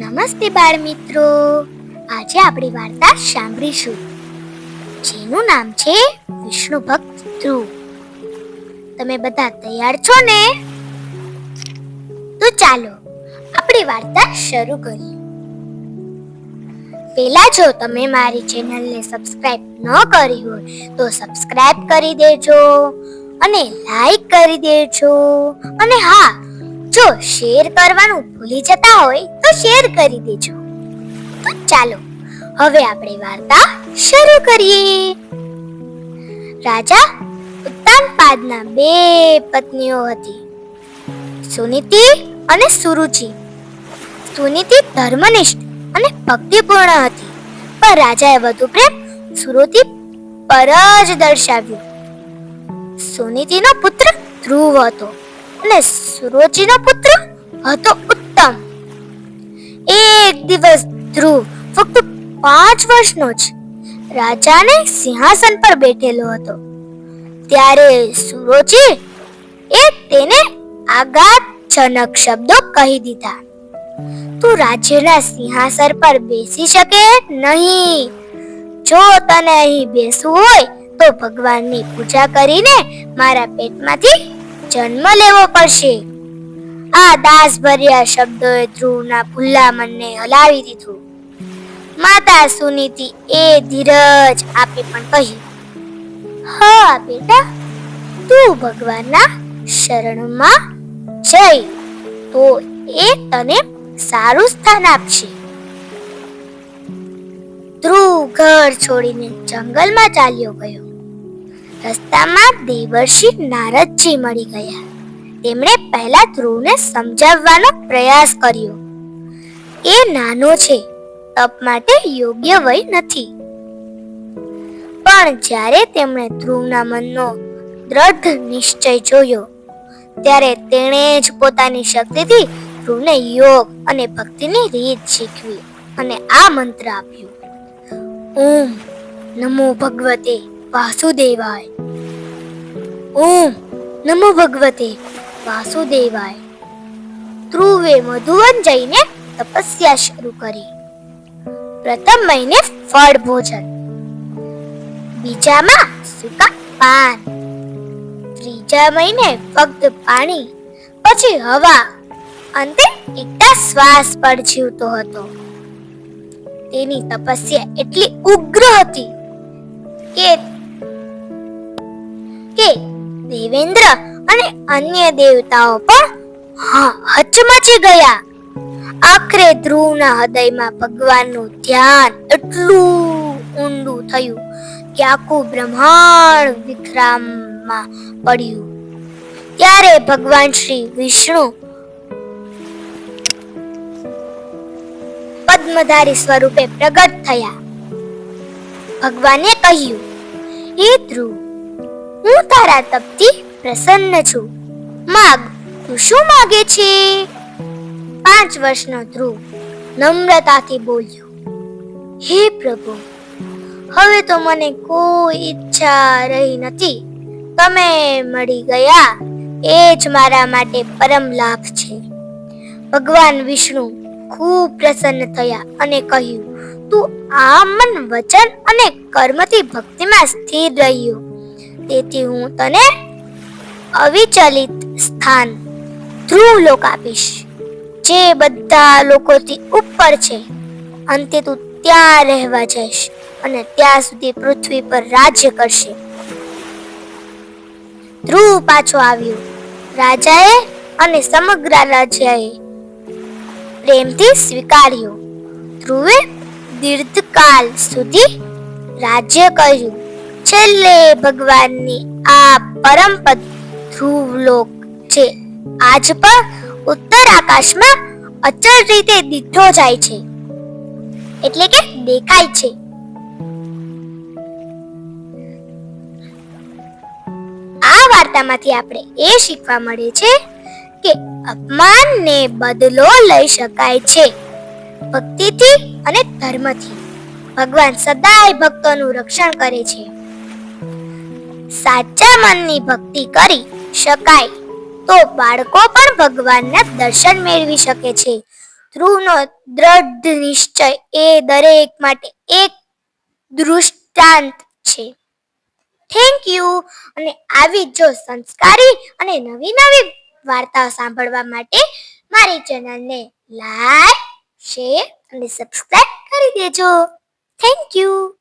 નમસ્તે બાળ મિત્રો આજે આપણી વાર્તા સાંભળીશું, જેનું નામ છે વિષ્ણુ ભક્ત ધ્રુવ. તમે બધા તૈયાર છો ને? તો ચાલો, આપણી વાર્તા શરૂ કરીએ. પહેલા જો તમે મારી ચેનલને સબસ્ક્રાઇબ ન કરી હોય, તો સબસ્ક્રાઇબ કરી દેજો અને લાઈક કરી દેજો. અને હા, જો શેર કરવાનું ભૂલી જતા હોય તો શેર કરી દેજો. તો ચાલો, હવે આપણે વાર્તા શરૂ કરીએ. રાજા ઉત્તાનપાદના બે પત્નીઓ હતી. સુનીતિ અને સુરુચિ. સુનીતિ ધર્મનિષ્ઠ અને ભક્તિપૂર્ણ હતી. પણ રાજાએ વધુ પ્રેમ સુરુચિ પર જ દર્શાવ્યો. સુનીતિનો પુત્ર ધ્રુવ હતો અને સુરુચિનો પુત્ર હતો ઉત્તમ. એક દિવસ ધ્રુવ ફક્ત પાંચ વર્ષનો જ રાજાને સિંહાસન પર બેઠેલો હતો. ત્યારે સુરુચિ એ તેને આઘાતજનક શબ્દો કહી દીધા. તું રાજ્યના સિંહાસન પર બેસી શકે નહીં. જો તને અહીં બેસવું હોય તો ભગવાનની પૂજા કરીને મારા પેટમાંથી જન્મ લેવો પડશે. આ દાસભર્યા શબ્દોએ ધ્રુવના ખુલ્લા મનને હલાવી દીધું. માતા સુનીતિ એ ધીરજ આપી પણ કહ્યું હા, બેટા, તું ભગવાનના શરણમાં જઈ, તો એ તને સારું સ્થાન આપશે. ધ્રુવ ઘર છોડીને જંગલમાં ચાલ્યો ગયો. રસ્તામાં દેવર્ષિ નારદજી મળી ગયા. તેમણે પહેલા ધ્રુવને સમજાવવાનો પ્રયાસ કર્યો. એ નાનો છે, તપ માટે યોગ્ય વય નથી. પણ જ્યારે તેમણે ધ્રુવના મનનો દ્રઢ નિશ્ચય જોયો, ત્યારે તેણે જ પોતાની શક્તિથી ધ્રુવને યોગ અને ભક્તિની રીત શીખવી અને આ મંત્ર આપ્યો. ઓમ નમો ભગવતે વાસુદેવાય. ઓમ નમો ભગવતે વાસુદેવાય. ધ્રુવે મધુવન જઈને તપસ્યા શરૂ કરી. પ્રથમ મહિને ફળ ભોજન. બીજામાં સૂકા પાન. ત્રીજા મહિને ફક્ત પાણી, પછી હવા. અંતે એકતા શ્વાસ પર જીવતો હતો. તેની તપસ્યા એટલી ઉગ્ર હતી કે કે દેવેન્દ્ર અન્ય દેવતાઓ પણ હચમચી ગયા. આખરે ધ્રુવના હૃદયમાં ભગવાનનું ધ્યાન એટલું ઊંડું થયું કે આખું બ્રહ્માંડ વિક્રામમાં પડ્યું. ત્યારે ભગવાન શ્રી વિષ્ણુ પદ્મધારી સ્વરૂપે પ્રગટ થયા. ભગવાને કહ્યું, હે ધ્રુવ, હું તારા તપથી પ્રસન્ન છું. માગ, તું શું માગે છે? પાંચ વર્ષનો ધ્રુવ નમ્રતાથી બોલ્યો, હે પ્રભુ, હવે તો મને કોઈ ઈચ્છા રહી નથી. તમે મળી ગયા, એ જ મારા માટે પરમ લાભ છે. ભગવાન વિષ્ણુ ખૂબ પ્રસન્ન થયા અને કહ્યું, તું આ મન વચન અને કર્મથી ભક્તિમાં સ્થિર રહ્યો. તેથી હું તને અવિચલિત સ્થાન ધ્રુવ લોક આપીશ. જે બધા લોકોથી ઉપર છે, અંતે તું ત્યાં રહેવા જઈશ અને ત્યાં સુધી પૃથ્વી પર રાજ્ય કરશે. ધ્રુવ પાછો આવ્યો. રાજાએ અને સમગ્ર રાજ્યએ પ્રેમથી સ્વીકાર્યો. ધ્રુવે દીર્ઘકાલ સુધી રાજ્ય કર્યું છેલ્લે ભગવાનની આ પરમ પદ ધ્રુવલોક છે. આજ પણ ઉત્તર આકાશમાં અચળ રીતે દીઠો જાય છે. એટલે કે દેખાય છે. આ વાર્તામાંથી આપણે એ શીખવા મળે છે કે અપમાનને બદલો લઈ શકાય છે. ભક્તિથી અને ધર્મથી. ભગવાન સદાય ભક્તોનું રક્ષણ કરે છે. સાચા મનની ભક્તિ કરી શકાય. તો બાળકો પણ ભગવાનના દર્શન મેળવી શકે છે. ધ્રુવનો દ્રઢ નિશ્ચય એ દરેક માટે એક દૃષ્ટાંત છે. થેન્ક યુ અને આવી જો સંસ્કારી અને નવી નવી વાર્તાઓ સાંભળવા માટે મારી ચેનલને લાઈક શેર અને સબસ્ક્રાઇબ કરી દેજો. Thank you